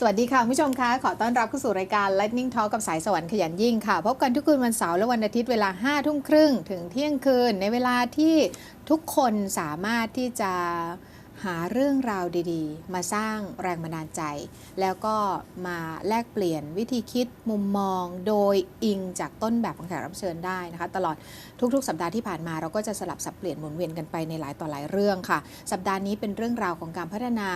สวัสดีค่ะผู้ชมคะขอต้อนรับเข้าสู่รายการ Lightning Talk กับสายสวรรค์ขยันยิ่งค่ะ พบกันทุกคืนวันเสาร์และวันอาทิตย์เวลา 5 ทุ่มครึ่งถึงเที่ยงคืน ในเวลาที่ทุกคนสามารถที่จะหาเรื่องราวดีๆ มาสร้างแรงบันดาลใจ แล้วก็มาแลกเปลี่ยนวิธีคิดมุมมองโดยอิงจากต้นแบบของแขกรับเชิญได้นะคะ ตลอดทุกๆ สัปดาห์ที่ผ่านมาเราก็จะสลับสับเปลี่ยนหมุนเวียนกันไปในหลายต่อหลายเรื่องค่ะ สัปดาห์นี้เป็นเรื่องราวของการพัฒนา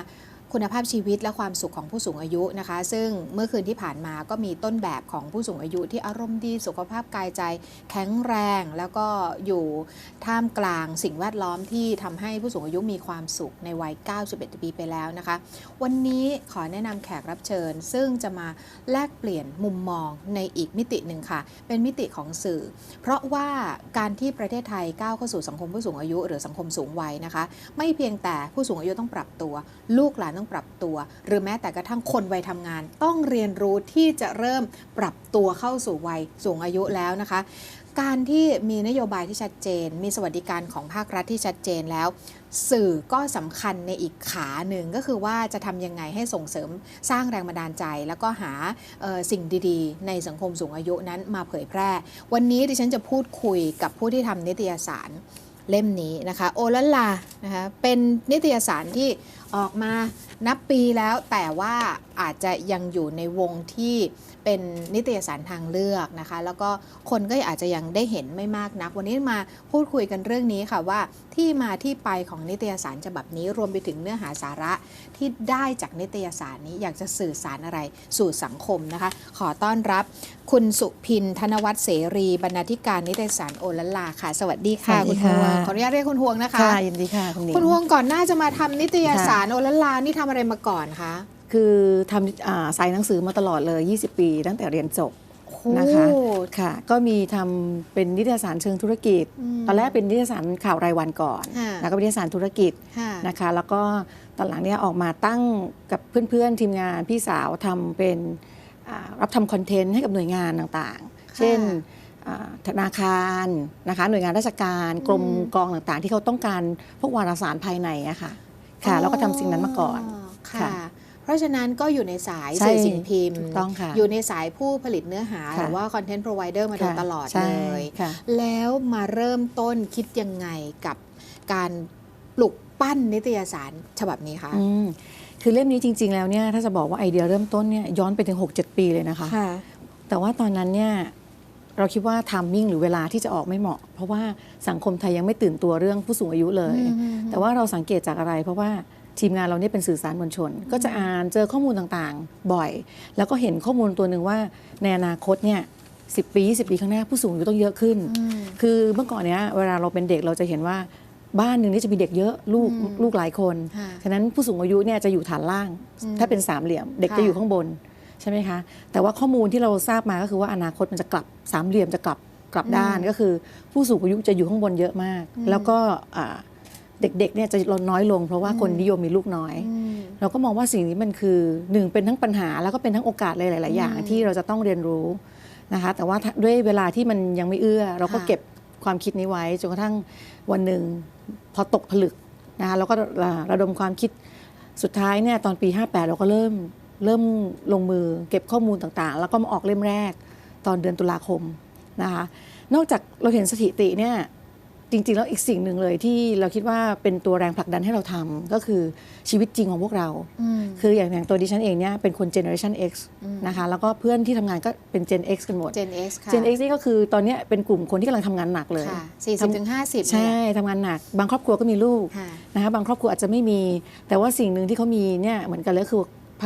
คุณภาพชีวิตและความสุขของผู้สูงอายุนะคะ ซึ่งเมื่อคืนที่ผ่านมาก็มีต้นแบบของผู้สูงอายุที่อารมณ์ดีสุขภาพกายใจ แข็งแรง แล้วก็อยู่ท่ามกลางสิ่งแวดล้อมที่ทำให้ผู้สูงอายุมีความสุขในวัย 91 ปีไปแล้วนะคะ วันนี้ขอแนะนำแขกรับเชิญ ซึ่งจะมาแลกเปลี่ยนมุมมองในอีกมิติหนึ่งค่ะ เป็นมิติของสื่อ เพราะว่าการที่ประเทศไทยก้าวเข้าสู่สังคมผู้สูงอายุ หรือสังคมสูงวัยนะคะ ไม่เพียงแต่ผู้สูงอายุต้องปรับตัว ลูกหลานต้องปรับตัว หรือแม้แต่กระทั่งคนวัยทำงาน ต้องเรียนรู้ที่จะเริ่มปรับตัวเข้าสู่วัยสูงอายุแล้วนะคะ การที่มีนโยบายที่ชัดเจน มีสวัสดิการของภาครัฐที่ชัดเจนแล้ว สื่อก็สำคัญในอีกขาหนึ่งก็คือว่าจะทำยังไงให้ส่งเสริมสร้างแรงบันดาลใจ แล้วก็หาสิ่งดีๆ ในสังคมสูงอายุนั้นมาเผยแพร่ วันนี้ดิฉันจะพูดคุยกับผู้ที่ทำนิตยสาร เล่มนี้นะคะโอลลานะคะเป็นนิตยสารที่ออกมานับปีแล้วแต่ว่าอาจจะยังอยู่ในวงที่ เป็นนิตยสารทางเลือกนะคะ แล้วก็คนก็อาจจะยังได้เห็นไม่มากนัก วันนี้มาพูดคุยกันเรื่องนี้ค่ะว่าที่มาที่ไปของนิตยสารฉบับนี้รวมไปถึงเนื้อหาสาระที่ได้จากนิตยสารนี้อยากจะสื่อสารอะไรสู่สังคมนะคะ ขอต้อนรับคุณสุพินธนวัฒน์เสรีบรรณาธิการนิตยสารโอละลาค่ะ สวัสดีค่ะสวัสดีคุณฮวงค่ะขออนุญาตเรียกคุณฮวงนะคะค่ะยินดีค่ะคุณหนิงคุณฮวงก่อนหน้าจะมาทำนิตยสารค่ะโอละลานี่ทำอะไรมาก่อนคะ คือทำอ่าสายหนังสือมาตลอดเลย 20 ปี ตั้งแต่เรียนจบนะคะโอ้ค่ะ ก็มีทำเป็นนิตยสารเชิงธุรกิจมตอนแรกเป็นนิตยสารข่าวรายวันก่อนค่ะแล้วก็เป็นนิตยสารธุรกิจค่ะนะคะ แล้วก็ตอนหลังเนี้ยออกมาตั้งกับเพื่อนๆทีมงานพี่สาวทำเป็นอ่ารับทำคอนเทนต์ให้กับหน่วยงานต่างๆ เช่นอ่าธนาคารนะคะหน่วยงานราชการกรมกองต่างๆ ที่เขาต้องการพวกวารสารภายในอะค่ะค่ะ แล้วก็ทำสิ่งนั้นมาก่อนค่ะค่ะ เพราะฉะนั้นก็อยู่ในสายใช่สื่อสิ่งพิมพ์ถูกต้องค่ะอยู่ในสายผู้ผลิตเนื้อหาค่ะหรือว่าคอนเทนต์พรอไวเดอร์มาโดยค่ะตลอดใช่เลยค่ะแล้วมาเริ่มต้นคิดยังไงกับการปลุกปั้นนิตยสารฉบับนี้คะอืมคือเล่มนี้จริง ๆ แล้วเนี่ยถ้าจะบอกว่าไอเดียเริ่มต้นเนี่ยย้อนไปถึง 6-7 ปีเลยนะคะค่ะแต่ว่าตอนนั้นเนี่ยเราคิดว่าทามมิ่งหรือเวลาที่จะออกไม่เหมาะ เพราะว่าสังคมไทยยังไม่ตื่นตัวเรื่องผู้สูงอายุเลยอืมแต่ว่าเราสังเกตจากอะไรเพราะว่า ทีมงานเราเนี่ยเป็นสื่อสารมวลชน ก็จะอ่านเจอข้อมูลต่างๆ บ่อย แล้วก็เห็นข้อมูลตัวหนึ่งว่าในอนาคตเนี่ยสิปี20 ปีข้างหน้าผู้สูงอายุต้องเยอะขึ้นอืมคือเมื่อก่อนเนี้ยเวลาเราเป็นเด็กเราจะเห็นว่าบ้านหนึ่งนี่จะมีเด็กเยอะลูกอืมลูกหลายคนค่ะฉะนั้นผู้สูงอายุเนี่ยจะอยู่ฐานล่างอืมถ้าเป็นสามเหลี่ยม เด็กค่ะจะอยู่ข้างบนใช่ไหมคะ แต่ว่าข้อมูลที่เราทราบมาก็คือว่าอนาคตมันจะกลับสามเหลี่ยมจะกลับกลับด้านก็คือ ผู้สูงอายุจะอยู่ข้างบนเยอะมาก แล้วก็อ่า เด็กๆเนี่ยจะลดน้อยลง เพราะว่าคนนิยมมีลูกน้อยอืมเราก็มองว่าสิ่งนี้มันคือหนึ่งเป็นทั้งปัญหาแล้วก็เป็นทั้งโอกาสเลยหลาย ๆ อย่างอืมที่เราจะต้องเรียนรู้นะคะแต่ว่าถ้าด้วยเวลาที่มันยังไม่เอื้อ เราก็ค่ะเก็บความคิดนี้ไว้จนกระทั่งวันหนึ่งพอตกผลึกนะคะเราก็ระดมความคิดสุดท้ายเนี่ยตอนปี 58 เราก็เริ่มเริ่มลงมือเก็บข้อมูลต่างๆ แล้วก็มาออกเล่มแรกตอนเดือนตุลาคมนะคะนอกจากเราเห็นสถิติเนี่ย จริงๆ แล้วอีกสิ่งหนึ่งเลยที่เราคิดว่าเป็นตัวแรงผลักดันให้เราทำก็คือชีวิตจริงของพวกเราอืมคืออย่างอย่างตัวดิฉันเองเนี่ยเป็นคน Generation X อืมนะคะแล้วก็เพื่อนที่ทำงานก็เป็น Gen X กันหมด Gen X ค่ะ Gen X นี่ก็คือตอนเนี้ยเป็นกลุ่มคนที่กำลังทำงานหนักเลยค่ะ40ถึง50ใช่ทำงานหนัก บางครอบครัวก็มีลูกค่ะนะคะบางครอบครัวอาจจะไม่มี แต่ว่าสิ่งหนึ่งที่เขามีเนี่ยเหมือนกันเลยคือ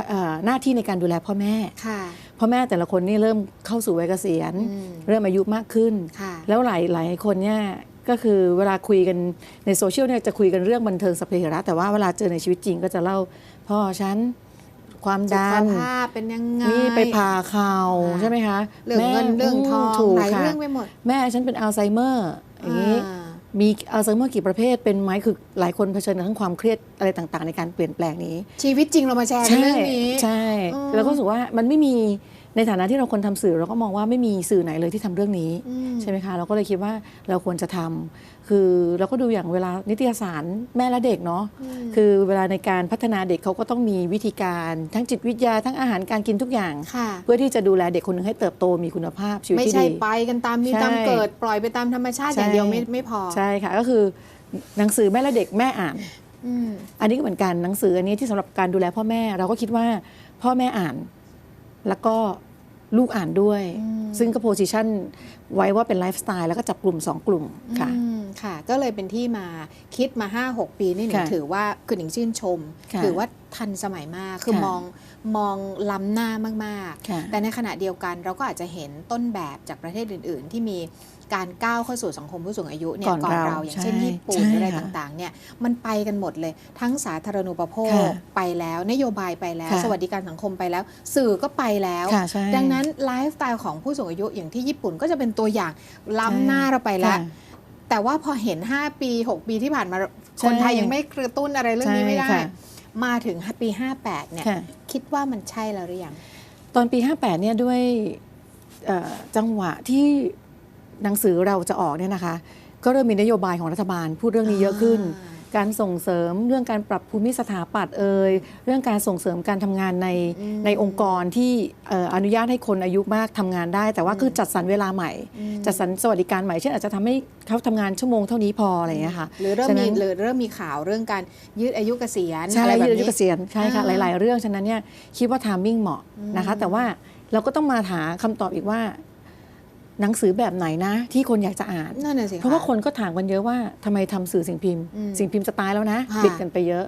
เอ่อหน้าที่ในการดูแลพ่อแม่ค่ะพ่อแม่แต่ละคนนี่เริ่มเข้าสู่วัยเกษียณอืมเริ่มอายุมากขึ้นค่ะแล้วหลายหลายคนเนี่ย ก็คือเวลาคุยกันในโซเชียลเนี่ยจะคุยกันเรื่องบันเทิงสพเปเหระแต่ว่าเวลาเจอในชีวิตจริงก็จะเล่าพ่อฉันความสุดัขนภาพเป็นยังไงนี่ไปผ่าเข่าค่ะใช่ไหมคะเรื่องเงินแม่เรื่องทองถูกหลายค่ะเรื่องไปหมดแม่ฉันเป็นอัลไซเมอร์อย่างนี้อ่ามีอัลไซเมอร์กี่ประเภทเป็นไหมคือหลายคนเผชิญกับทั้งความเครียดอะไรต่างๆ ในการเปลี่ยนแปลงนี้ ชีวิตจริงเรามาแชร์กันเรื่องนี้ใช่อืมแล้วก็รู้สึกว่ามันไม่มี ในฐานะที่เราคนทำสื่อเราก็มองว่าไม่มีสื่อไหนเลยที่ทำเรื่องนี้อืมใช่ไหมคะเราก็เลยคิดว่าเราควรจะทำคือเราก็ดูอย่างเวลานิตยสารแม่และเด็กเนาะมคือเวลาในการพัฒนาเด็กเขาก็ต้องมีวิธีการทั้งจิตวิทยาทั้งอาหารการกินทุกอย่างค่ะเพื่อที่จะดูแลเด็กคนหนึ่งให้เติบโตมีคุณภาพชีวิตไม่ที่ใช่ดีไปกันตามมีใช่ตามเกิดปล่อยไปตามธรรมชาติใช่อย่างเดียวไม่ไม่พอใช่ค่ะก็คือหนังสือแม่และเด็กแม่อ่านอืมอันนี้ก็เหมือนกันหนังสืออันนี้ที่สำหรับการดูแลพ่อแม่เราก็คิดว่าพ่อแม่อ่าน แล้วก็ ลูกอ่านด้วยอืมซึ่งก็โพสิชันไว้ว่าเป็นไลฟ์สไตล์แล้วก็จับกลุ่ม 2 กลุ่มค่ะอืมค่ะ ก็เลยเป็นที่มาคิดมา 5-6 ปีนี่หนิงค่ะถือว่าคือหนิงชื่นชมค่ะถือว่าทันสมัยมากคือค่ะมองมองล้ำหน้ามากค่ะๆแต่ในขณะเดียวกันเราก็อาจจะเห็นต้นแบบจากประเทศอื่น ๆ ที่มี การก้าวเข้าสู่สังคมผู้สูงอายุเนี่ยก่อนก่อนเราเราอย่างเช่นใช่ญี่ปุ่นใช่อะไรค่ะต่างๆเนี่ยมันไปกันหมดเลย ทั้งสาธารณูปโภคค่ะไปแล้วนโยบายไปแล้วค่ะสวัสดิการสังคมไปแล้ว สื่อก็ไปแล้วค่ะใช่ดังนั้นไลฟ์สไตล์ของผู้สูงอายุอย่างที่ญี่ปุ่นก็จะเป็นตัวอย่างล้ำหน้าใช่เราไปแล้วค่ะแต่ว่าพอเห็น 5 ปี 6 ปีที่ผ่านมาใช่คนไทยยังไม่กระตุ้นอะไรเรื่องนี้ไม่ได้ใช่ค่ะมาถึงปี 58 เนี่ยค่ะคิดว่ามันใช่แล้วหรือยัง ตอนปี 58 เนี่ยด้วยเอ่อจังหวะที่ หนังสือเราจะออกเนี่ยนะคะ ก็เริ่มมีนโยบายของรัฐบาลพูดเรื่องนี้เยอะขึ้นอ่าการส่งเสริมเรื่องการปรับภูมิสถาปัตย์เอ่ยเรื่องการส่งเสริมการทำงานในอืมในองค์กรที่เอ่ออนุญาตให้คนอายุมากทำงานได้ แต่ว่าคือจัดสรรเวลาใหม่อืมจัดสรรสวัสดิการใหม่เช่นอาจจะทำให้เขาทำงานชั่วโมงเท่านี้พออะไรอย่างเงี้ยค่ะหรือเริ่มฉะนั้มีนหรือเริ่มมีข่าวเรื่องการยืดอายุเกษียณใช่อะไรแบบยืดอายุนี้เกษียณใช่ค่ะอ่าหลาย ๆ เรื่องฉะนั้นเนี่ยคิดว่าทามมิ่งเหมาะนะคะ แต่ว่าเราก็ต้องมาหาคำตอบอีกว่า หนังสือแบบไหนนะ ที่คนอยากจะอ่านนั่นน่ะสิเพราะว่าคนก็ถามกันเยอะว่าทำไมทำสื่อสิ่งพิมพ์อืมสิ่งพิมพ์จะตายแล้วนะค่ะปิดกันไปเยอะ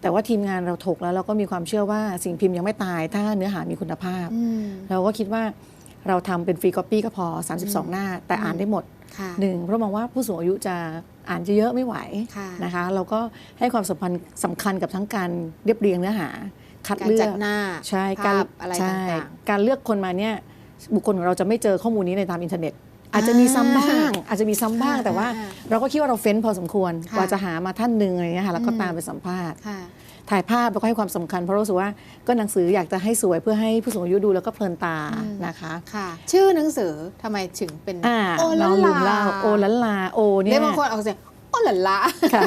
แต่ว่าทีมงานเราถกแล้วเราก็มีความเชื่อว่าสิ่งพิมพ์ยังไม่ตาย ถ้าเนื้อหามีคุณภาพอืมเราก็คิดว่าเราทำเป็นฟรี c อ p ปี้ก็พอ 32 หน้า แต่อ่านได้หมดค่ะหนึ่งเพราะมองว่าผู้สูงอายุจะอ่านจะเยอะไม่ไหวค่ะนะคะ เราก็ให้ความสัมพันธ์สำคัญกับทั้งการเรียบเรียงเนื้อหา คัดการเลือจักดหน้าใช่ภาการพอะไรใช่ต่างการเลือกคนมาเนี่ย บุคคลของเราจะไม่เจอข้อมูลนี้ในตามอินเทอร์เน็ต อาจจะมีซ้ำบ้าง อาจจะมีซ้ำบ้างอ่าแต่ว่าอ่าเราก็คิดว่าเราเฟ้นพอสมควรค่ะกว่าจะหามาท่านหนึ่งอะไรเงี้ยค่ะแล้วก็อืมตามไปสัมภาษณ์ค่ะถ่ายภาพแล้วก็ให้ความสำคัญเพราะรู้สึกว่าก็หนังสืออยากจะให้สวยเพื่อให้ผู้สูงอายุดูแล้วก็เพลินตาอืมนะคะค่ะ ชื่อหนังสือทำไมถึงเป็นอ่าโอน้ละองลืมลาเล่าโอลันลาโอเนี่เรียยกบางคนออกเสียงโอละละค่ะ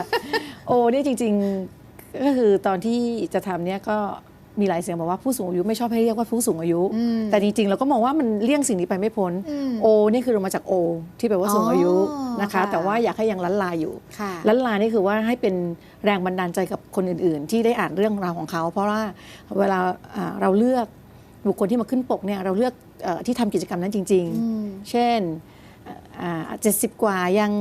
โอเนี่ยจริง ๆ ก็คือตอนที่จะทำเนี่ยก็ มีหลายเสียงบอกว่าผู้สูงอายุไม่ชอบให้เรียกว่าผู้สูงอายุอืมแต่จริงๆเราก็มองว่ามันเลี่ยงสิ่งนี้ไปไม่พ้นอืมโอนี่คือเรามาจากโอ ที่แปลว่าสูงอายุอ๋อนะคะค่ะแต่ว่าอยากให้ยังลันลาอยู่ค่ะลันลานี่คือว่าให้เป็นแรงบันดาลใจกับคนอื่นๆ ที่ได้อ่านเรื่องราวของเขา เพราะว่าเวลาอ่าเราเลือกบุคคลที่มาขึ้นปกเนี่ยเราเลือกเออที่ทำกิจกรรมนั้นจริงอืมๆเช่น เจ็ดสิบกว่ายัง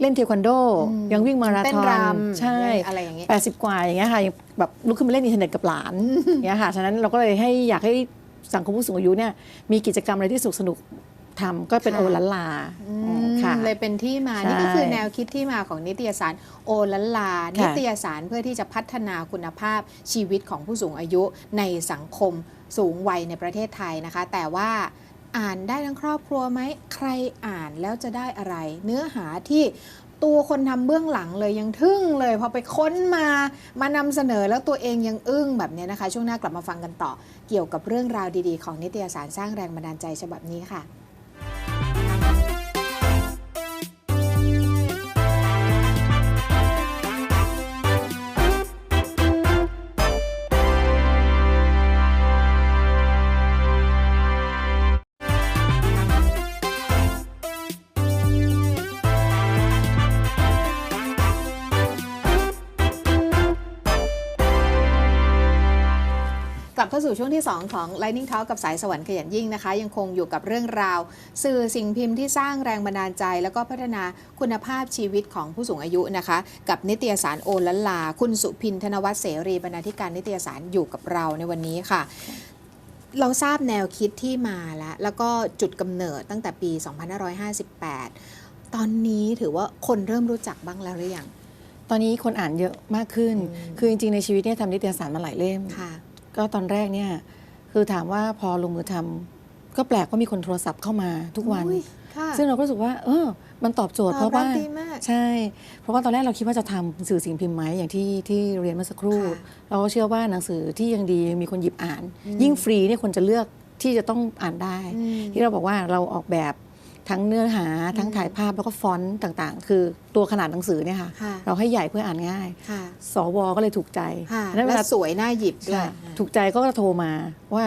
เล่นเทควันโดอืมยังวิ่งมาราเต้ธนอนรำใช่อะไรอย่างเงี้ยแปดสิบกว่าอย่างเงี้ยค่ะยังแบบลุกขึ้นมาเล่นอินเทอร์เน็ตกับหลานอย่างเงี้ยค่ะฉะนั้นเราก็เลยให้อยากให้สังคมผู้สูงอายุเนี่ยมีกิจกรรมอะไรที่สนุกสนุกๆทำก็เป็นค่ะโอลันลาอือืมมค่ะเลยเป็นที่มาใช่นี่ก็คือแนวคิดที่มาของนิตยสารโอลันลาค่ะนิตยสารเพื่อที่จะพัฒนาคุณภาพชีวิตของผู้สูงอายุในสังคมสูงวัยในประเทศไทยนะคะ แต่ว่า อ่านได้ทั้งครอบครัวไหมใครอ่านแล้วจะได้อะไร เนื้อหาที่ตัวคนทำเบื้องหลังเลยยังทึ่งเลย พอไปค้นมามานำเสนอแล้วตัวเองยังอึ้งแบบเนี้ยนะคะ ช่วงหน้ากลับมาฟังกันต่อ เกี่ยวกับเรื่องราวดีๆ ของนิตยสารสร้างแรงบันดาลใจฉบับนี้ค่ะ เข้าสู่ช่วงที่ 2 ของ Lightning Talk กับสายสวรรค์ขยันยิ่งนะคะ ยังคงอยู่กับเรื่องราว สื่อสิ่งพิมพ์ที่สร้างแรงบันดาลใจ แล้วก็พัฒนาคุณภาพชีวิตของผู้สูงอายุนะคะ กับนิตยสารโอลันลา คุณสุพินธนวัฒน์เสรีบรรณาธิการนิตยสารอยู่กับเราในวันนี้ค่ะ เราทราบแนวคิดที่มาแล้วแล้วก็จุดกำเนิดตั้งแต่ปี 2558 ตอนนี้ถือว่าคนเริ่มรู้จักบ้างแล้วหรือยังตอนนี้คนอ่านเยอะมากขึ้นอืมคือจริงๆในชีวิตเนี่ยทำนิตยสารมาหลายเล่มค่ะ ก็ตอนแรกเนี่ยคือถามว่าพอลงมือทำก็แปลกว่ามีคนโทรศัพท์เข้ามาทุกวันอุ๊ยค่ะซึ่งเราก็รู้สึกว่า เออ มันตอบโจทย์ตเพอบราะว่ารับดีมากใช่ เพราะว่าตอนแรกเราคิดว่าจะทำสื่อสิ่งพิมพ์ไหมอย่างที่ที่เรียนเมื่อสักครู่ค่ะเราก็เชื่อว่าหนังสือที่ยังดีมีคนหยิบอ่านอืมยิ่งฟรีเนี่ยคนจะเลือกที่จะต้องอ่านได้อืมที่เราบอกว่าเราออกแบบ ทั้งเนื้อหาทั้งถ่ายภาพแล้วก็ฟอนต์ต่างๆ คือตัวขนาดหนังสือเนี่ยค่ะค่ะเราให้ใหญ่เพื่ออ่านง่ายค่ะสวก็เลยถูกใจค่ะนั้นเวและลาสวยน่าหยิบด้วยใช่ถูกใจก็โทรมาว่า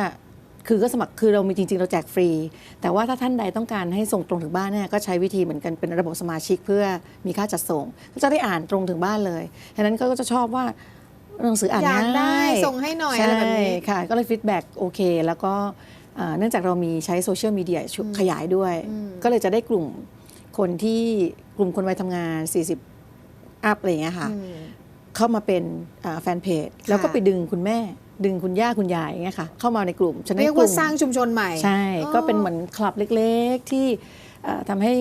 คือก็สมัครคือเรามีจริง ๆ เราแจกฟรี แต่ว่าถ้าท่านใดต้องการให้ส่งตรงถึงบ้านเนี่ยก็ใช้วิธีเหมือนกันเป็นระบบสมาชิกเพื่อมีค่าจัดส่ง ก็จะได้อ่านตรงถึงบ้านเลยฉะนั้นก็จะชอบว่าหนังสืออ่านอยากง่ายได้ส่งให้หน่อยอะไรแบบนี้ใช่ค่ะ ก็เลยฟีดแบ็กโอเค แล้วก็อ่า เนื่องจากเรามีใช้โซเชียลมีเดียช่วยขยายด้วยอืมก็เลยจะได้กลุ่มคนที่กลุ่มคนวัยทำงาน 40 อัพอะไรอย่างเงี้ยค่ะอืมเข้ามาเป็นอ่าแฟนเพจ แล้วก็ไปดึงคุณแม่ ดึงคุณย่าคุณยายอย่างเงี้ยค่ะ เข้ามาในกลุ่มฉะนั้นเรียกกว่าลุ่มสร้างชุมชนใหม่ ใช่อ๋อก็เป็นเหมือนคลับเล็ก ๆที่เอ่อทำให้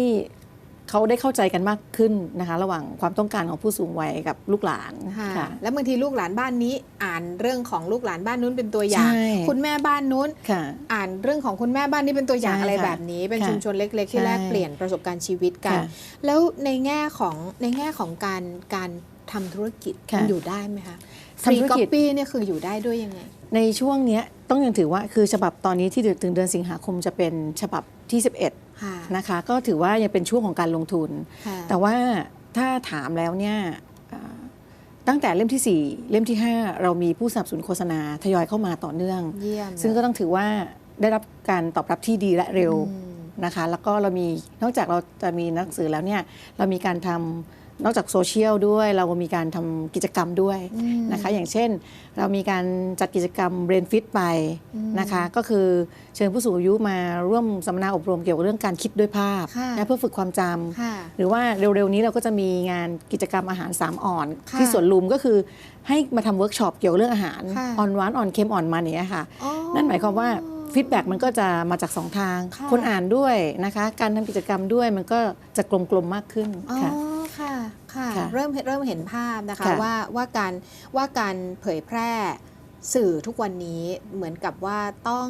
เขาได้เข้าใจกันมากขึ้นนะคะ ระหว่างความต้องการของผู้สูงวัยกับลูกหลานค่ะค่ะแล้วบางทีลูกหลานบ้านนี้ อ่านเรื่องของลูกหลานบ้านนู้นเป็นตัวอย่างใช่คุณแม่บ้านนู้นค่ะอ่านเรื่องของคุณแม่บ้านนี้เป็นตัวอย่างใช่อะไรค่ะแบบนี้ เป็นค่ะชุมชนเล็ก ๆ ที่ใช่แลกเปลี่ยนประสบการณ์ชีวิตกันค่ะแล้วในแง่ของในแง่ของการการทำธุรกิจค่ะมันอยู่ได้ไหมคะฟรีทำธุรก๊อกิปจปี้เนี่ยคืออยู่ได้ด้วยยังไง ในช่วงเนี้ยต้องยังถือว่าคือฉบับตอนนี้ที่ถึงเดือนสิงหาคมจะเป็นฉบับที่ 11ค่ะ นะคะ ก็ถือว่ายังเป็นช่วงของการลงทุนค่ะแต่ว่าถ้าถามแล้วเนี่ยอ่าตั้งแต่เล่มทีสี่ 4 เล่มที่ 5 เรามีผู้สนับสนุนโฆษณาทยอยเข้ามาต่อเนื่องเยี่ยมซึ่งก็ต้องถือว่าได้รับการตอบรับที่ดีและเร็วอืมนะคะ แล้วก็เรามีนอกจากเราจะมีหนังสือแล้วเนี่ยเรามีการทำ นอกจากโซเชียลด้วยเราก็มีการทำกิจกรรมด้วยอืมนะคะอย่างเช่น เรามีการจัดกิจกรรมเบรนฟิตไปอืมนะคะก็คือเชิญผู้สูงอายุมาร่วมสัมมนาอบรมเกี่ยวกับเรื่องการคิดด้วยภาพค่ะนะเพื่อฝึกความจำค่ะหรือว่าเร็วๆนี้เราก็จะมีงานกิจกรรมอาหาร3อ่อนค่ะที่สวนลุมก็คือให้มาทำเวิร์กช็อปเกี่ยวกับเรื่องอาหารค่ะอ่อนหวานอ่อนเค็มอ่อนมันอย่างเงี้ยค่ะอ๋อนั่นหมายความว่า ฟีดแบ็กมันก็จะมาจากสองทางค่ะคนอ่านด้วยนะคะ การทำกิจกรรมด้วยมันก็จะกลมๆมากขึ้นอ๋อค่ะค่ะค่ะค่ะเริ่มเห็นเริ่มเห็นภาพนะคะค่ะว่าว่าการว่าการเผยแพร่สื่อทุกวันนี้เหมือนกับว่าต้อง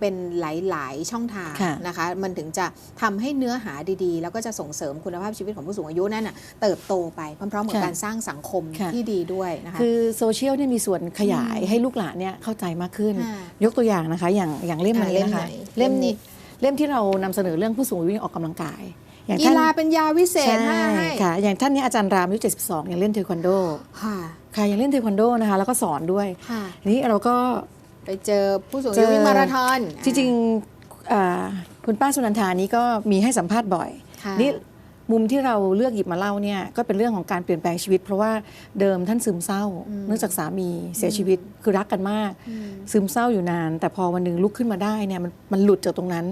เป็นหลาย ๆ ช่องทางค่ะนะคะ มันถึงจะทำให้เนื้อหาดีๆ แล้วก็จะส่งเสริมคุณภาพชีวิตของผู้สูงอายุนั่นน่ะเติบโตไปพร้อมๆกับค่ะการสร้างสังคมค่ะที่ดีด้วยนะคะคือโซเชียลเนี่ยมีส่วนขยายอืมให้ลูกหลานเนี่ยเข้าใจมากขึ้นค่ะยกตัวอย่างนะคะ อย่างอย่างเล่มอ่านี้นะคะเล่มไหนเล่มนี้เล่มที่เรานำเสนอเรื่องผู้สูงอายุออกกำลังกายอย่างกีท่านฬาเป็นยาวิเศษใช่ให้ค่ะ อย่างท่านเนี้อาจารย์รามอายุ72ยังเล่นเทควันโดค่ะค่ะยังเล่นเทควันโดนะคะ แล้วก็สอนด้วยค่ะทีนี้เราก็ ไปเจอผู้สูงอาเจยุอวิ่งมาราธอนจริงๆอ่าคุณป้าสุนันทานี้ก็มีให้สัมภาษณ์บ่อยค่ะนี่มุมที่เราเลือกหยิบมาเล่าเนี่ยก็เป็นเรื่องของการเปลี่ยนแปลงชีวิต เพราะว่าเดิมท่านซึมเศร้า เนื่องจากสามีเสียชีวิตคือรักกันมากอืมซึมเศร้าอยู่นาน แต่พอวันหนึ่งลุกขึ้นมาได้เนี่ยมันมันหลุดจากตรงนั้น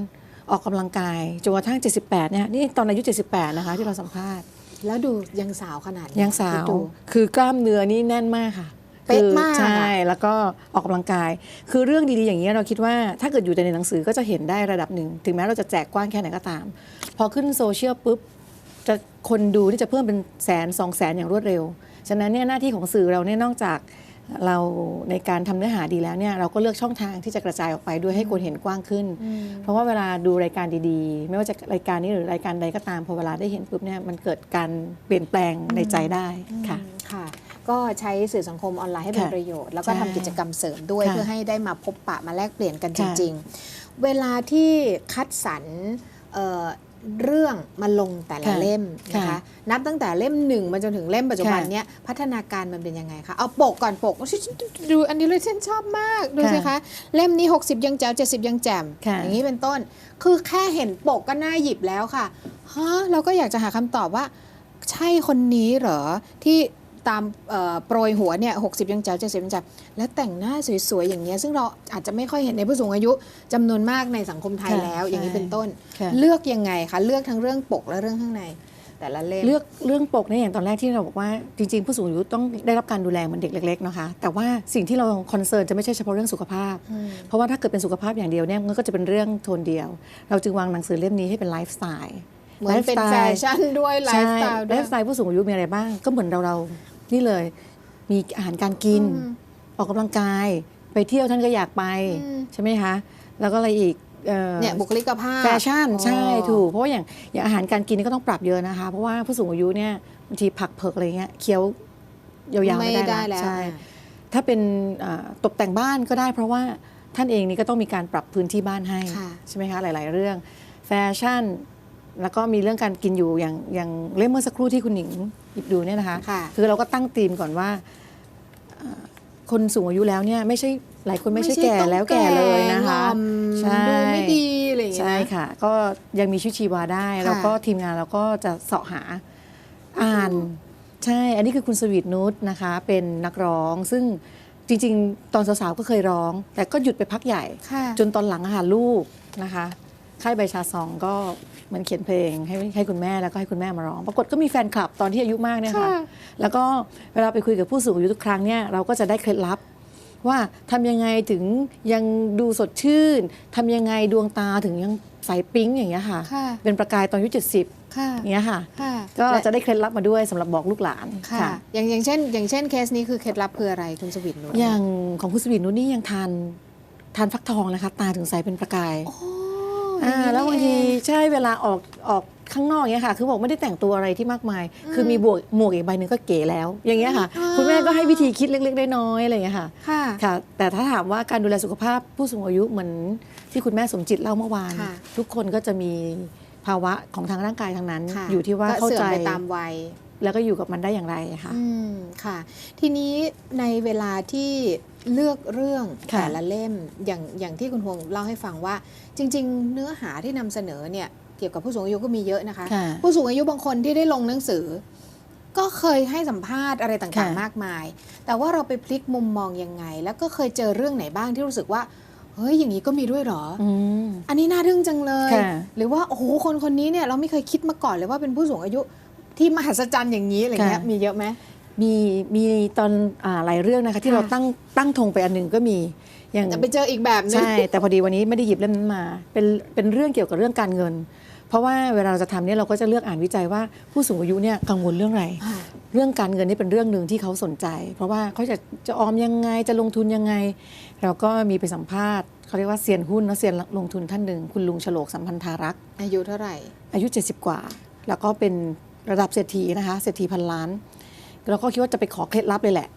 ออกกำลังกายจนกระทั่ง 78 เนี่ยนี่ตอนอายุ 78 นะคะที่เราสัมภาษณ์ แล้วดูยังสาวขนาดนี้ยังสาคิดวดูคือกล้ามเนื้อนี่แน่นมากค่ะ เป๊ะคือมากใช่อะแล้วก็ออกกำลังกาย คือเรื่องดีๆอย่างนี้ยเราคิดว่าถ้าเกิดอยู่แต่ในหนังสือก็จะเห็นได้ระดับหนึ่ง ถึงแม้เราจะแจกกว้างแค่ไหนก็ตาม พอขึ้นโซเชียลปุ๊บจะคนดูนี่จะเพิ่มเป็นแสนสองแสนอย่างรวดเร็ว ฉะนั้นเนี่ยหน้าที่ของสื่อเราเนี่ยนอกจากเราในการทำเนื้อหาดีแล้วเนี่ยเราก็เลือกช่องทางที่จะกระจายออกไปด้วยให้คนเห็นกว้างขึ้นอืมเพราะว่าเวลาดูรายการดีๆ ไม่ว่าจะรายการนี้หรือรายการใดก็ตามพอเวลาได้เห็นปุ๊บเนี่ยมันเกิดการเปลี่ยนแปลงในใจได้ค่ะอืมค่ะ ก็ใช้สื่อสังคมออนไลน์ให้เป็นค่ะประโยชน์ แล้วก็ใช่ทำกิจกรรมเสริมด้วยค่ะเพื่อให้ได้มาพบปะมาแลกเปลี่ยนกันจค่ะริง ๆ เวลาที่คัดสรรเอ่อเรื่องมาลงแต่ละค่ะเล่มนะคะค่ะนับตั้งแต่เล่มหนึ่งมาจนถึงเล่มปัจจุบันค่ะเนี้ยพัฒนาการมันเป็นยังไงคะเอาปกก่อนปกฉันดูอันนี้เลยฉันชอบมากดูสิคะเล่มนี้ 60 ยังแจ๋ว70 ยังแจ่มค่ะอย่างนี้เป็นต้น คือแค่เห็นปกก็น่าหยิบแล้วค่ะฮะเราก็อยากจะหาคำตอบว่า ใช่คนนี้เหรอที่ ตามเอ่อโปรยหัวเนี่ยหกยังแจ๋วเจ็ดสิบยังแจ๋วแล้วแต่งหน้าสวยๆ อย่างเงี้ยซึ่งเราอาจจะไม่ค่อยเห็นในผู้สูงอายุจำนวนมากในสังคมไทยค่ะแล้ว อย่างนี้ใช่เป็นต้นค่ะเลือกยังไงคะเลือกทั้งเรื่องปกและเรื่องข้างในแต่ละเล่มเลือกเรื่องปกเนี่ยอย่างตอนแรกที่เราบอกว่าจริงๆ ผู้สูงอายุต้องได้รับการดูแลเหมือนเด็กเล็กๆนะคะแต่ว่าสิ่งที่เราคอนเซิร์นจะไม่ใช่เฉพาะเรื่องสุขภาพอืมเพราะว่าถ้าเกิดเป็นสุขภาพอย่างเดียวเนี่ยมันก็จะเป็นเรื่องโทนเดียว เราจึงวางหนังสือเล่มนี้ให้เป็นไลฟ์สไตล์เหมือนเป็นแฟชั่นด้วยไลฟ์สไตล์ไลด้วยฟ์สไตล์ผู้สูงอายุมีอะไรบ้างก็เหมือนเราเราๆ นี่เลย มีอาหารการกินอืมออกกำลังกาย ไปเที่ยวท่านก็อยากไปอืมใช่ไหมคะ แล้วก็อะไรอีกเอ่อเนี่ยบุคลิกภาพแฟชั่นใช่อ๋อถูก เพราะว่าอย่างอย่างอาหารการกินนี่ก็ต้องปรับเยอะนะคะ เพราะว่าผู้สูงอายุเนี่ยบางทีผักเผือกอะไรเงี้ยเคี้ยวยาวๆไม่ไม่ได้ได้แล้วใช่อะถ้าเป็นอ่าตกแต่งบ้านก็ได้ เพราะว่าท่านเองนี่ก็ต้องมีการปรับพื้นที่บ้านให้ค่ะใช่ไหมคะหลาย ๆ เรื่อง แฟชั่น แล้วก็มีเรื่องการกินอยู่อย่างอย่างเล่มเมื่อสักครู่ที่คุณหญิงหยิบดูเนี่ยนะคะค่ะ คือเราก็ตั้งธีมก่อนว่าเอ่อคนสูงอายุแล้วเนี่ยไม่ใช่หลายคนไม่ใช่แก่ต้องแล้วแก่เลยนะคะงอมใช่ ดูไม่ดีอะไรอย่างเงี้ยใช่นะ ค่ะ ก็ยังมีชีวิตชีวาได้ ค่ะแล้วก็ทีมงานเราก็จะเสาะหาอ่าน ใช่ อันนี้คือคุณสวีทนุชนะคะ เป็นนักร้องซึ่งจริง ๆ ตอนสาวๆก็เคยร้อง แต่ก็หยุดไปพักใหญ่ ค่ะ จนตอนหลังอะค่ะลูกนะคะ ค่ายใบชาซองก็ เหมันเขียนเพลงให้ให้คุณแม่แล้วก็ให้คุณแม่มาร้อง ปรากฏก็มีแฟนคลับตอนที่อายุมากเนี่ยค่ะค่ะแล้วก็เวลาไปคุยกับผู้สูงอายุทุกครั้งเนี่ยเราก็จะได้เคล็ดลับว่าทำยังไงถึงยังดูสดชื่นทำยังไงดวงตาถึงยังใสปิ๊งอย่างเงี้ยค่ะค่ะเป็นประกายตอนอายุ70ค่ะอย่างเงี้ยค่ะค่ะก็และจะได้เคล็ดลับมาด้วยสำหรับบอกลูกหลานค่ะ อย่างอย่างเช่น อย่างเช่นเคสนี้คือเคล็ดลับคืออะไรคุณสวิตนุชอย่างของคุณสวีทนุชนี่ยังทานทานฟักทองนะคะ ตาถึงใสเป็นประกาย โอ้ อ่าอย่นี้แล้วบางทีนี่เองใช่เวลาออกออกข้างนอกเนี้ยค่ะ คือบอกไม่ได้แต่งตัวอะไรที่มากมาย คือมีบวกหมวกอีกใบหนึ่งก็เก๋แล้ว อย่างเงี้ยค่ะอ่าคุณแม่ก็ให้วิธีคิดเล็กๆน้อยๆอะไรอย่างเงี้ยค่ะค่ะ ค่ะ แต่ถ้าถามว่าการดูแลสุขภาพผู้สูงอายุเหมือนที่คุณแม่สมจิตเล่าเมื่อวาน ค่ะ ทุกคนก็จะมีภาวะของทางร่างกายทางนั้น ค่ะอยู่ที่ว่าก็เข้าเสื่อใจมไปตามวัย แล้วก็อยู่กับมันได้อย่างไรค่ะ อืมค่ะ ทีนี้ในเวลาที่ เลือกเรื่องค่ะแต่ละเล่มอย่างอย่างที่คุณพวงเล่าให้ฟังว่า จริง ๆ เนื้อหาที่นำเสนอเนี่ยเกี่ยวกับผู้สูงอายุก็มีเยอะนะคะค่ะผู้สูงอายุบางคนที่ได้ลงหนังสือ ก็เคยให้สัมภาษณ์อะไรต่างค่ะๆมากมาย แต่ว่าเราไปพลิกมุมมองยังไง แล้วก็เคยเจอเรื่องไหนบ้างที่รู้สึกว่าเฮ้ยอย่างนี้ก็มีด้วยเหรออืมอันนี้น่าทึ่งจังเลยค่ะหรือว่าโอ้โหคนคนนี้เนี่ยเราไม่เคยคิดมาก่อนเลยว่าเป็นผู้สูงอายุที่มหัศจรรย์อย่างนี้อะไรเงี้ยค่ะมีเยอะไหม มีมีตอนอ่าหลายเรื่องนะคะ ที่ค่ะเราตั้งตั้งธงไปอันหนึ่งก็มีอย่างแต่ไปเจออีกแบบนึงใช่แต่พอดีวันนี้ไม่ได้หยิบเล่มนั้นมา เป็นเป็นเรื่องเกี่ยวกับเรื่องการเงิน เพราะว่าเวลาเราจะทำเนี่ยเราก็จะเลือกอ่านวิจัยว่าผู้สูงอายุเนี่ยกังวลเรื่องอะไรค่ะเรื่องการเงินนี่เป็นเรื่องหนึ่งที่เขาสนใจ เพราะว่าเขาจะจะออมยังไงจะลงทุนยังไง เราก็มีไปสัมภาษณ์เขาเรียกว่าเซียนหุ้นเนอะเซียนลงทุนท่านหนึ่งคุณลุงฉลกสัมพันธารักษ์อายุเท่าไหร่ อายุ 70 กว่า แล้วก็เป็นระดับเศรษฐีนะคะเศรษฐีพันล้าน เราก็คิดว่าจะไปขอเคล็ดลับเลยแหละ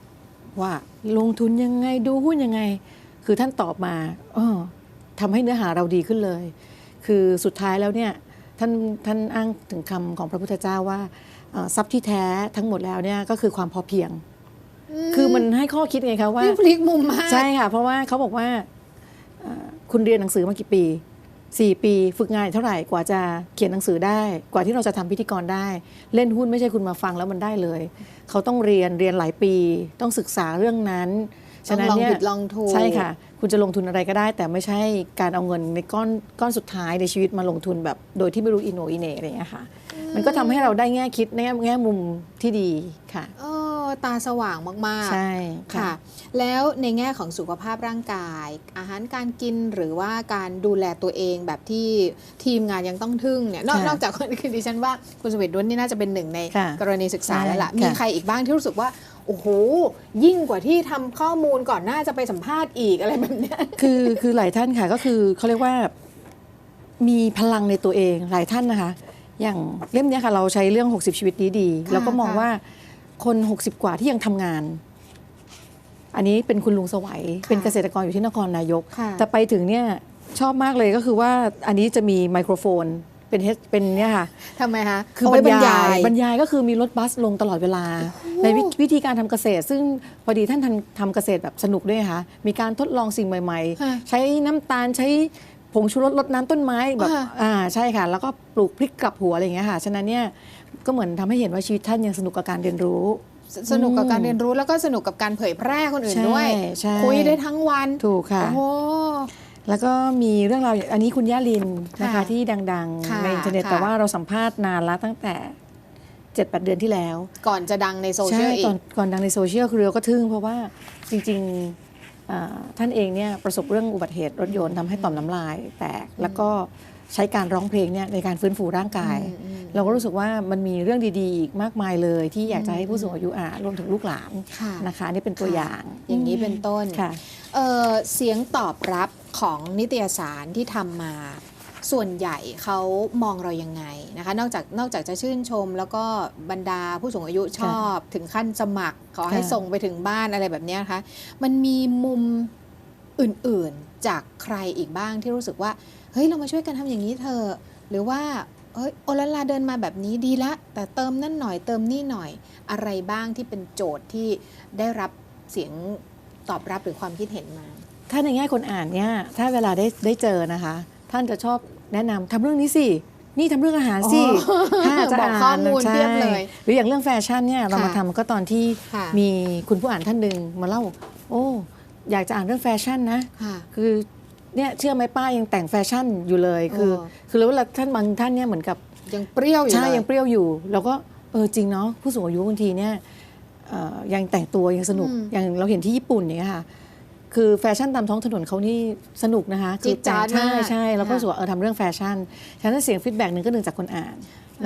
ว่าลงทุนยังไงดูหุ้นยังไง คือท่านตอบมาเออทำให้เนื้อหาเราดีขึ้นเลย คือสุดท้ายแล้วเนี่ยท่านท่านอ้างถึงคำของพระพุทธเจ้าว่าเอ่อทรัพย์ที่แท้ทั้งหมดแล้วเนี่ยก็คือความพอเพียง คือมันให้ข้อคิดไงคะว่านี่พลิกมุมมากใช่ค่ะ เพราะว่าเขาบอกว่าเอ่อคุณเรียนหนังสือมากี่ปี 4 ปีฝึกงานเท่าไหร่กว่าจะเขียนหนังสือได้ กว่าที่เราจะทำพิธีกรได้ เล่นหุ้นไม่ใช่คุณมาฟังแล้วมันได้เลย เขาต้องเรียนเรียนหลายปี ต้องศึกษาเรื่องนั้น ฉะงนั้นลองเนี่ยผิดลองถูกใช่ค่ะ คุณจะลงทุนอะไรก็ได้ แต่ไม่ใช่การเอาเงินในก้อนก้อนสุดท้ายในชีวิตมาลงทุนแบบ โดยที่ไม่รู้อินโนอินเนอะไรอย่างเงี้ยค่ะ มันก็ทำให้เราได้แง่คิดแง่แง่มุมที่ดีค่ะเออตาสว่างมากใช่ๆค่ะ แล้วในแง่ของสุขภาพร่างกาย อาหารการกินหรือว่าการดูแลตัวเองแบบที่ทีมงานยังต้องทึ่งเนี่ยนอกค่ะนอกจากคนคือดิฉันว่าคุณสเวตดุนนี่น่าจะเป็นหนึ่งในค่ะกรณีศึกษาใช่แล้วล่ะค่ะมีใครอีกบ้างที่รู้สึกว่า โอ้โห ยิ่งกว่าที่ทำข้อมูลก่อนหน้าจะไปสัมภาษณ์อีกอะไรแบบเนี้ยคือคือหลายท่านค่ะก็คือเขาเรียกว่ามีพลังในตัวเองหลายท่านนะคะ อย่างเล่มเนี้ยค่ะ เราใช้เรื่อง 60 ชีวิตดีดีค่ะแล้วก็มองค่ะว่าคน 60 กว่าที่ยังทำงาน อันนี้เป็นคุณลุงสวัย เป็นเกษตรกรอยู่ที่นครนายกค่ะแต่ไปถึงเนี่ยชอบมากเลยก็คือว่าอันนี้จะมีไมโครโฟน เป็น H- เป็นเนี่ยค่ะ ทำไมคะคือเาบรไว้รยายบรรยายก็คือมีรถบัสลงตลอดเวลา ในวิวิธีการทำเกษตร ซึ่งพอดีท่านทำทำเกษตรแบบสนุกด้วยค่ะ มีการทดลองสิ่งใหม่ค่ะๆใช้น้ำตาลใช้ผงชูรสลดน้ำต้นไม้แบบค่ะอ่าใช่ค่ะ แล้วก็ปลูกพริกกลับหัวอะไรอย่างเงี้ยค่ะ ฉะนั้นเนี่ยก็เหมือนทำให้เห็นว่าชีวิตท่านยังสนุกกับการเรียนรู้สสนุกกับการเรียนรู้แล้วก็สนุกกับการเผยแพร่คนอื่นใช่ด้วยใช่คุยได้ทั้งวัน ถูกค่ะ โอ้โห แล้วก็มีเรื่องราวอย่างอันนี้คุณย่าลินนะคะค่ะที่ดังค่ะๆในอินเทอร์เน็ตค่ะแต่ว่าเราสัมภาษณ์นานแล้วตั้งแต่7จ็ดแปดเดือนที่แล้ว ก่อนจะดังในโซเชียลใช่อีก่อกนก่อนดังในโซเชียลคือเราก็ทึ่งเพราะว่าจริงๆอ่าท่านเองเนี่ยประสบเรื่องอุบัติเหตุรถยนต์ทำให้ต่อมน้ำลายแตกแล้วก็ใช้การร้องเพลงเนี่ยในการฟื้นฟูร่างกายอืมอืม เราก็รู้สึกว่ามันมีเรื่องดีๆอีกมากมายเลย ที่อยากจะให้ผู้สูงอายุอ่ารวมถึงลูกหลานค่ะนะคะอันนี่เป็นตัวอย่างอย่างนี้เป็นต้นค่ะเอ่อเสียงตอบรับของนิตยสารที่ทำมาส่วนใหญ่เขามองเรายังไงนะคะ นอกจากนอกจากจะชื่นชม แล้วก็บรรดาผู้สูงอายุชอบ ถึงขั้นสมัคร ขอให้ค่ะส่งไปถึงบ้านอะไรแบบเนี้ยนะคะ มันมีมุมอื่นๆจากใครอีกบ้างที่รู้สึกว่า เฮ้ย เรามาช่วยกันทำอย่างนี้เถอะหรือว่า เฮ้ยโอลาลาเดินมาแบบนี้ดีละ แต่เติมนั่นหน่อยเติมนี่หน่อย อะไรบ้างที่เป็นโจทย์ที่ได้รับเสียงตอบรับหรือความคิดเห็นมา ถ้าในแง่คนอ่านเนี่ยถ้าเวลาได้ได้เจอนะคะ ท่านจะชอบแนะนำทำเรื่องนี้สินี่ทำเรื่องอาหารสิอ๋อถ้าจะบอกอ่านข้อมูลใช่เพียบเลย หรืออย่างเรื่องแฟชั่นเนี่ยเราค่ะมาทำก็ตอนที่ค่ะมีคุณผู้อ่านท่านหนึ่งมาเล่า โอ้ อยากจะอ่านเรื่องแฟชั่นนะค่ะคือ เนี่ยเชื่อไหมป้ายังแต่งแฟชั่นอยู่เลยคืออ๋อคือแล้วเวลาท่านบางท่านเนี่ยเหมือนกับยังเปรี้ยวอยู่ใช่เลยยังเปรี้ยวอยู่แล้วก็เออจริงเนาะผู้สูงอายุบางทีเนี่ยเอ่อยังแต่งตัวยังสนุกอืมอย่างเราเห็นที่ญี่ปุ่นอย่างเงี้ยค่ะคือแฟชั่นตามท้องถนนเขานี่สนุกนะคะคืจี๊ดจ๊าดใช่มากใช่แล้วก็ค่ะรู้สึกว่าเออทำเรื่องแฟชั่นฉะนั้นเสียงฟีดแบ็กหนึ่งก็หนึ่งจากคนอ่าน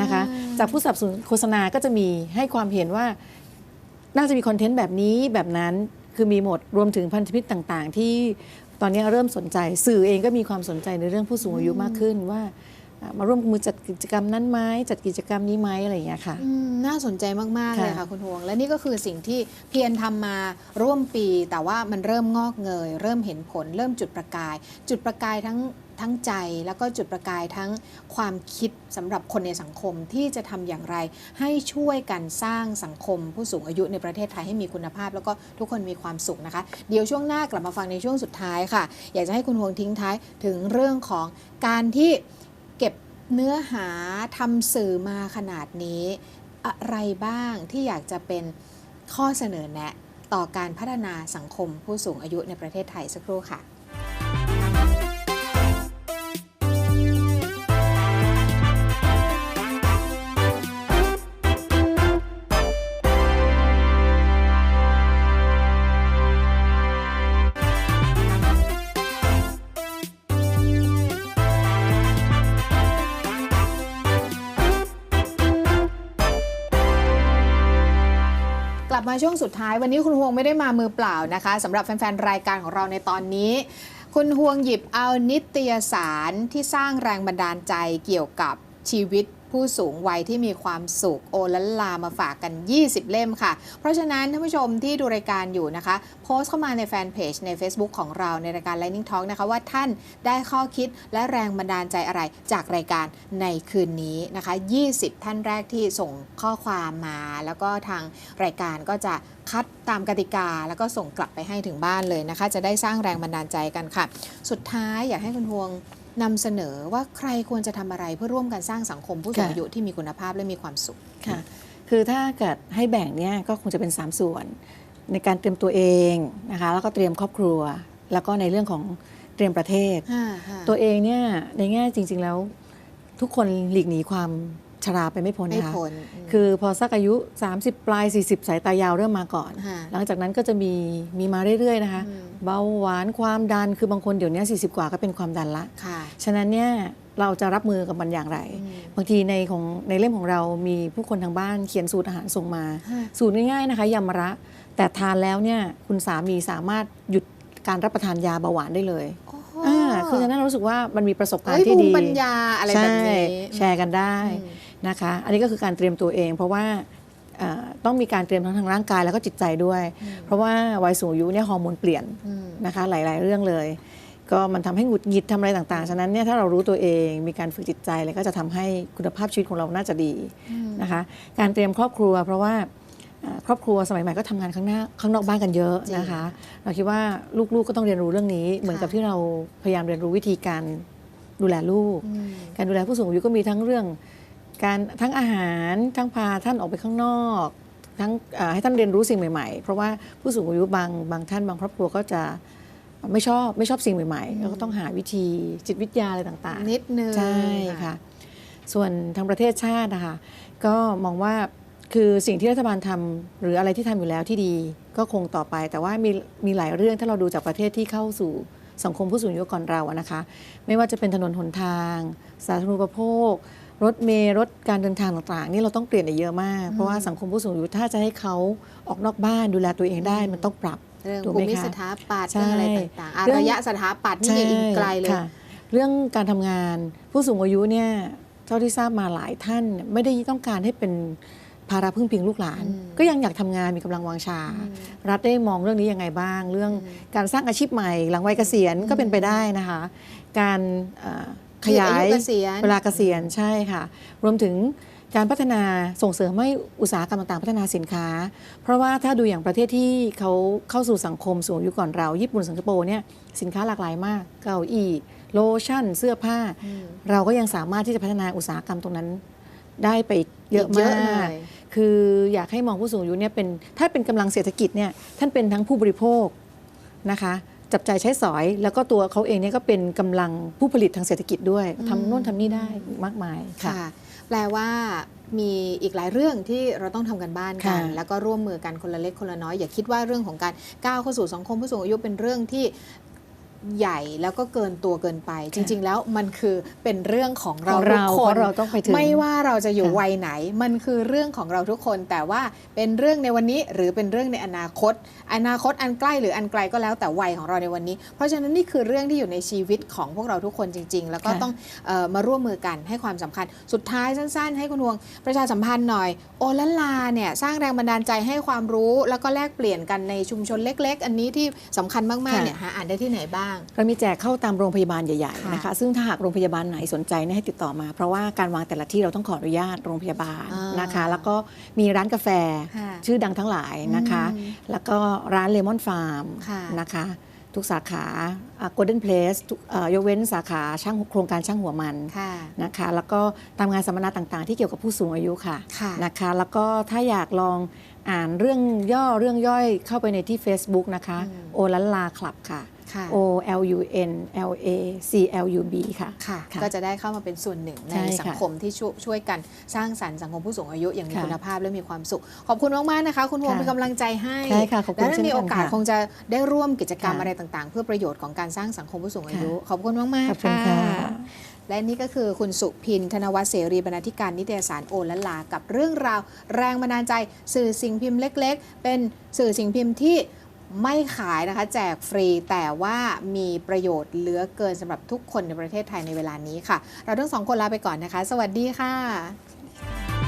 นะคะอ่าจากผู้สนับสนุนโฆษณาก็จะมีให้ความเห็นว่า น่าจะมีคอนเทนต์แบบนี้แบบนั้นคือมีหมดรวมถึงพันธมิตรต่าง ๆ ที่ ตอนนี้เริ่มสนใจสื่อเองก็มีความสนใจในเรื่องผู้สูงอายุมากขึ้นว่าอ่ามาร่วมมือจัดกิจกรรมนั้นไหมจัดกิจกรรมนี้ไหมอะไรอย่างเงี้ยค่ะอืมน่าสนใจมากๆค่ะเลยค่ะคุณฮวง และนี่ก็คือสิ่งที่เพียรทำมาร่วมปี แต่ว่ามันเริ่มงอกเงย เริ่มเห็นผล เริ่มจุดประกาย จุดประกายทั้ง ทั้งใจ แล้วก็จุดประกายทั้งความคิดสำหรับคนในสังคมที่จะทำอย่างไร ให้ช่วยกันสร้างสังคมผู้สูงอายุในประเทศไทยให้มีคุณภาพ แล้วก็ทุกคนมีความสุขนะคะ เดี๋ยวช่วงหน้ากลับมาฟังในช่วงสุดท้ายค่ะ อยากจะให้คุณฮวงทิ้งท้ายถึงเรื่องของการที่เก็บเนื้อหาทำสื่อมาขนาดนี้ อะไรบ้างที่อยากจะเป็นข้อเสนอแนะต่อการพัฒนาสังคมผู้สูงอายุในประเทศไทยสักครู่ค่ะ มาช่วงสุดท้ายวันนี้คุณฮวงไม่ได้มามือเปล่านะคะสำหรับแฟนๆรายการของเราในตอนนี้ คุณฮวงหยิบเอานิตยสารที่สร้างแรงบันดาลใจเกี่ยวกับชีวิต ผู้สูงวัยที่มีความสุขโอละลามาฝากกัน 20 เล่มค่ะ เพราะฉะนั้นท่านผู้ชมที่ดูรายการอยู่นะคะ โพสต์เข้ามาในแฟนเพจใน Facebook ของเราในรายการ Lightning Talk นะคะว่าท่านได้ข้อคิดและแรงบันดาลใจอะไรจากรายการในคืนนี้นะคะ 20 ท่านแรกที่ส่งข้อความมา แล้วก็ทางรายการก็จะคัดตามกติกา แล้วก็ส่งกลับไปให้ถึงบ้านเลยนะคะ จะได้สร้างแรงบันดาลใจกันค่ะ สุดท้ายอยากให้คุณพวง นำเสนอว่าใครควรจะทำอะไรเพื่อร่วมกันสร้างสังคมผู้สูงค่ะอายุที่มีคุณภาพและมีความสุขค่ะคือถ้าเกิดให้แบ่งเนี่ยก็คงจะเป็น 3 ส่วน ในการเตรียมตัวเองนะคะแล้วก็เตรียมครอบครัว แล้วก็ในเรื่องของเตรียมประเทศ ตัวเองเนี่ยในแง่จริง ๆแล้วทุกคนหลีกหนีความ ชราไปไม่พ้นไม่นะคะพ้นคือพอสักอายุ 30 ปลาย 40 สายตายาวเริ่มมาก่อนค่ะหลังจากนั้นก็จะมีมีมาเรื่อยๆนะคะอืมเบาหวานความดันคือบางคนเดี๋ยวนี้ 40 กว่าก็เป็นความดันละค่ะฉะนั้นเนี่ยเราจะรับมือกับมันอย่างไรอืมบางทีในของในเล่มของเรามีผู้คนทางบ้านเขียนสูตรอาหารส่งมาค่ะสูตรง่ายๆนะคะยำมะระ แต่ทานแล้วเนี่ยคุณสามีสามารถหยุดการรับประทานยาเบาหวานได้เลยโอ้โหอ่าคือฉะนั้นเรารู้สึกว่ามันมีประสบการเฮ้ยณ์ที่ภูดีมิปัญญาอะไรแบบนี้ใช่แชร์กันได้อืม นะคะ อันนี้ก็คือการเตรียมตัวเอง เพราะว่าเอ่อต้องมีการเตรียมทั้งทางร่างกายแล้วก็จิตใจด้วย เพราะว่าวัยสูงอายุเนี่ยฮอร์โมนเปลี่ยนอืมนะคะหลาย ๆ เรื่องเลย ก็มันทำให้หงุดหงิดทำอะไรต่างๆ ฉะนั้นเนี่ยถ้าเรารู้ตัวเองมีการฝึกจิตใจเลยก็จะทำให้คุณภาพชีวิตของเราน่าจะดีนะคะ การเตรียมครอบครัว เพราะว่าเอ่อครอบครัวสมัยใหม่ก็ทำงานข้างหน้าข้างนอกบ้านกันเยอะนะคะ เราคิดว่าลูกๆก็ต้องเรียนรู้เรื่องนี้ เหมือนกับที่เราพยายามเรียนรู้วิธีการดูแลลูกอืมการดูแลผู้สูงอายุก็มีทั้งเรื่อง การทั้งอาหารทั้งพาท่านออกไปข้างนอก ทั้งเอ่อให้ท่านเรียนรู้สิ่งใหม่ๆ เพราะว่าผู้สูงอายุบางบางท่านบางครอบครัวก็จะไม่ชอบไม่ชอบสิ่งใหม่ๆ แล้วก็ต้องหาวิธีจิตวิทยาอะไรต่างๆ นิดนึง ใช่ค่ะ ส่วนทางประเทศชาตินะคะก็มองว่าคือสิ่งที่รัฐบาลทำหรืออะไรที่ทำอยู่แล้วที่ดีก็คงต่อไป แต่ว่ามีมีหลายเรื่องถ้าเราดูจากประเทศที่เข้าสู่สังคมผู้สูงอายุก่อนเราอะนะคะ ไม่ว่าจะเป็นถนนหนทาง สาธารณูปโภค รถเมล์รถการเดินทางต่างๆ นี่เราต้องเปลี่ยนไปเยอะมาก เพราะว่าสังคมผู้สูงอายุถ้าจะให้เขาออกนอกบ้านดูแลตัวเองได้มันต้องปรับเรื่องถูกภูไหมมิคะสถาปัตย์ใช่เรื่องอะไรต่างๆอะเรื่องระยะสถาปัตย์นี่ยังอีกไกลเลยค่ะเรื่องการทำงานผู้สูงอายุเนี่ยเท่าที่ทราบมาหลายท่านไม่ได้ต้องการให้เป็นภาระพึ่งพิงลูกหลานอืมก็ยังอยากทำงานมีกำลังวังชาอืมรัฐได้มองเรื่องนี้ยังไงบ้าง เรื่องอืมการสร้างอาชีพใหม่ หลังวัยเกษียณก็เป็นไปได้นะคะ การเอ่อ ขยายืดยอายุเกษียณเวลาเกษียณใช่ค่ะ รวมถึงการพัฒนาส่งเสริมให้อุตสาหกรรมต่างๆ พัฒนาสินค้า เพราะว่าถ้าดูอย่างประเทศที่เขาเข้าสู่สังคมสูงอายุก่อนเรา ญี่ปุ่นสิงคโปร์เนี่ยสินค้าหลากหลายมาก เก้าอี้โลชั่น เสื้อผ้าอืมเราก็ยังสามารถที่จะพัฒนาอุตสาหกรรมตรงนั้น ได้ไปเยอะอีกเยอะมากเลยคืออยากให้มองผู้สูงอายุเนี่ยเป็นถ้าเป็นกำลังเศรษฐกิจเนี่ยท่านเป็นทั้งผู้บริโภคนะคะ จับใจายใช้สอย แล้วก็ตัวเขาเองเนี่ยก็เป็นกำลังผู้ผลิตทางเศรษฐกิจด้วยอืมทำโน่นทำนี่ได้มากมายค่ะค่ะ แปลว่ามีอีกหลายเรื่องที่เราต้องทำกันบ้านกันค่ะแล้วก็ร่วมมือกันคนละเล็กคนละน้อย อย่าคิดว่าเรื่องของการก้าวเข้าสู่สังคมผู้สูงอายุเป็นเรื่องที่ ใหญ่แล้วก็เกินตัวเกินไป จริง ๆ แล้วมันคือเป็นเรื่องของขเราองทุเรากเพคนราะเราต้องไปถึงไม่ว่าเราจะอยู่ค่ะวัยไหน มันคือเรื่องของเราทุกคน แต่ว่าเป็นเรื่องในวันนี้หรือเป็นเรื่องในอนาคต อนาคตอันใกล้หรืออันไกลก็แล้วแต่วัยของเราในวันนี้ เพราะฉะนั้นนี่คือเรื่องที่อยู่ในชีวิตของพวกเราทุกคนจริง ๆ แล้วก็ค่ะต้องเออมาร่วมมือกันให้ความสำคัญ สุดท้ายสั้น ๆ ให้คุณวงประชาสัมพันธ์หน่อย โอละลาเนี่ยสร้างแรงบันดาลใจให้ความรู้ แล้วก็แลกเปลี่ยนกันในชุมชนเล็ก ๆ อันนี้ที่สำคัญมากๆเนี่ยหาอ่านได้ที่ไหนบ้างเรามีแจกเข้าตามโรงพยาบาลใหญ่ค่ะๆนะคะซึ่งถ้าหากโรงพยาบาลไหนสนใจเนี่ยให้ติดต่อมา เพราะว่าการวางแต่ละที่เราต้องขออนุญาตโรงพยาบาลอ่านนะคะ แล้วก็มีร้านกาแฟค่ะชื่อดังทั้งหลายนะคะอืมแล้วก็ร้านเลมอนฟาร์มค่ะนะคะทุกสาขาโกลเด้นเพลสยกเว้นสาขาช่างโครงการช่างหัวมันค่ะนะคะแล้วก็ตามงานสัมมนาต่างๆ ที่เกี่ยวกับผู้สูงอายุค่ะค่ะนะคะแล้วก็ถ้าอยากลอง อ่านเรื่องย่อเรื่องย่อยเข้าไปในที่ Facebook นะคะอืมโอลันลาคลับค่ะค่ะ O L U N L A C L U B ค่ะค่ะค่ะ ก็จะได้เข้ามาเป็นส่วนหนึ่งในใช่ค่ะสังคมที่ช่วยช่วยกันสร้างสรรค์สังคมผู้สูงอายุอย่างมีค่ะคุณภาพและมีความสุข ขอบคุณมากๆนะคะ คุณวงค่ะเป็นกำลังใจให้ใช่ค่ะขอบคุณและถ้าเช่นมีกันโอกาสค่ะคงจะได้ร่วมกิจกรรมค่ะอะไรต่างๆ เพื่อประโยชน์ของการสร้างสังคมผู้สูงอายุค่ะขอบคุณมากขอบๆคุณค่ะค่ะ และนี่ก็คือคุณสุพิน ธนวัฒเสรีบรรณาธิการนิตยสารโอละลา กับเรื่องราว แรงบันดาลใจสื่อสิ่งพิมพ์เล็ก ๆ เป็นสื่อสิ่งพิมพ์ที่ไม่ขายนะคะ แจกฟรีแต่ว่ามีประโยชน์เหลือเกินสำหรับทุกคนในประเทศไทยในเวลานี้ค่ะ เราทั้งสองคนลาไปก่อนนะคะ สวัสดีค่ะ